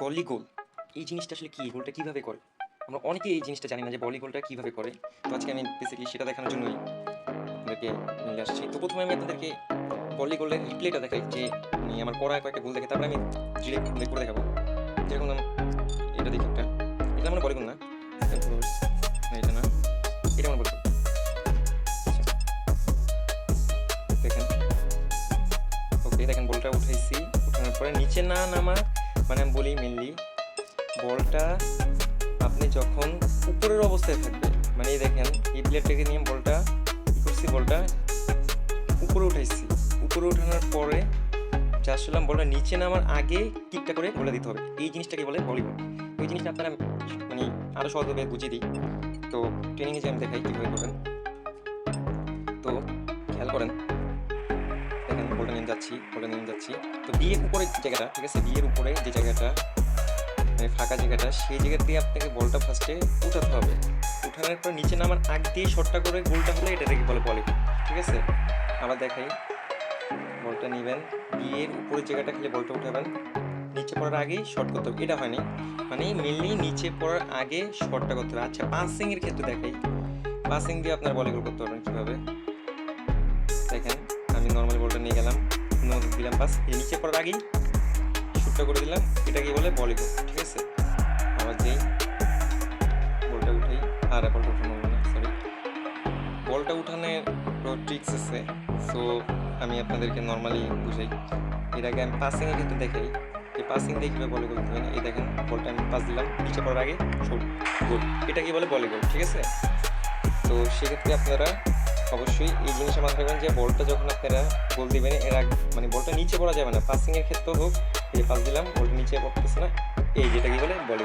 Volley গোল এই জিনিসটা আসলে কি? গোলটা কীভাবে করে? আমরা অনেকেই এই জিনিসটা জানি না যে ভলি গোলটা কীভাবে করে। তো আজকে আমি বেসিক্যালি সেটা দেখানোর জন্যই আপনাদেরকে নিয়ে আসছি। তো প্রথমে আমি আপনাদেরকে ভলি গোলের রিপ্লেটা দেখাই, যে আমি আমার করা কয়েকটা গোল দেখে তারপরে আমি ডিরেক্ট করে দেখাবো। যেরকম এটা দেখি একটা। এটা আমার ভলি গোল না, এটা না। এটা আমার ভলি গোল দেখেন। ওকে দেখেন বলটা উঠাইছি। উঠানোর পরে নিচে না নামা মানে আমি বলি মেনলি বলটা আপনি যখন উপরের অবস্থায় থাকবে মানে এই দেখেন, এই প্লেটটাকে নিয়ে বলটা করছি, বলটা উপরে উঠাইছি। উপরে উঠানোর পরে যা শুনলাম বলটা নিচে নামার আগে কিকটা করে বলে দিতে হবে। এই জিনিসটাকে বলে ভলিবল ওই জিনিসটা আপনারা মানে আরও সহজভাবে বুঝিয়ে দিই। তো ট্রেনিংয়ে যে আমি দেখাই কীভাবে করবেন। তো খেয়াল করেন যাচ্ছি বলটা নিয়ে যাচ্ছি। তো বিয়ের উপরে জায়গাটা, ঠিক আছে? বিয়ের উপরে যে জায়গাটা মানে ফাঁকা জায়গাটা, সেই জায়গা দিয়ে আপনাকে বলটা ফার্স্টে উঠাতে হবে। উঠানোর পর নিচে নামার আগ দিয়ে শটটা করে গোলটা হলে এটা থেকে বলে বলে ঠিক আছে? আবার দেখাই। বলটা নেবেন। বিয়ের উপরের জায়গাটা খেলে বলটা উঠাবেন। নিচে পড়ার আগেই শর্ট করতে হবে। এটা হয়নি। মানে মেনলি নিচে পড়ার আগে শর্টটা করতে হবে। আচ্ছা পাসিং এর ক্ষেত্রে দেখাই। পাসিং দিয়ে আপনার বলে গোল করতে পারবেন কীভাবে? দেখেন। দিলাম পাস এই নিচে পড়ার আগেই শুটটা করে দিলাম এটা এটাকে বলে বলি ঠিক আছে? আবার যেই বলটা উঠাই, আর বলটা উঠানো না সরি বলটা উঠানোর ট্রিক্স আছে সো আমি আপনাদেরকে নর্মালি বুঝাই। এর আগে আমি পাসিংয়ের কিন্তু দেখাই। এই পাসিং দিয়ে কীভাবে বলে করতে এই দেখেন বলটা আমি পাস দিলাম, নিচে পড়ার আগে শুট গোল এটাকে বলে বলে গোল ঠিক আছে? তো সেক্ষেত্রে আপনারা অবশ্যই এই জিনিসটা মাথায় রাখবেন যে বলটা যখন আপনারা গোল দিবেন, এর আগে মানে বলটা নিচে পড়া যাবে না পাসিংয়ের ক্ষেত্রেও হোক, এই পাস দিলাম বলটা নিচে পড়তেছে না, এই যেটা কি বলে বলি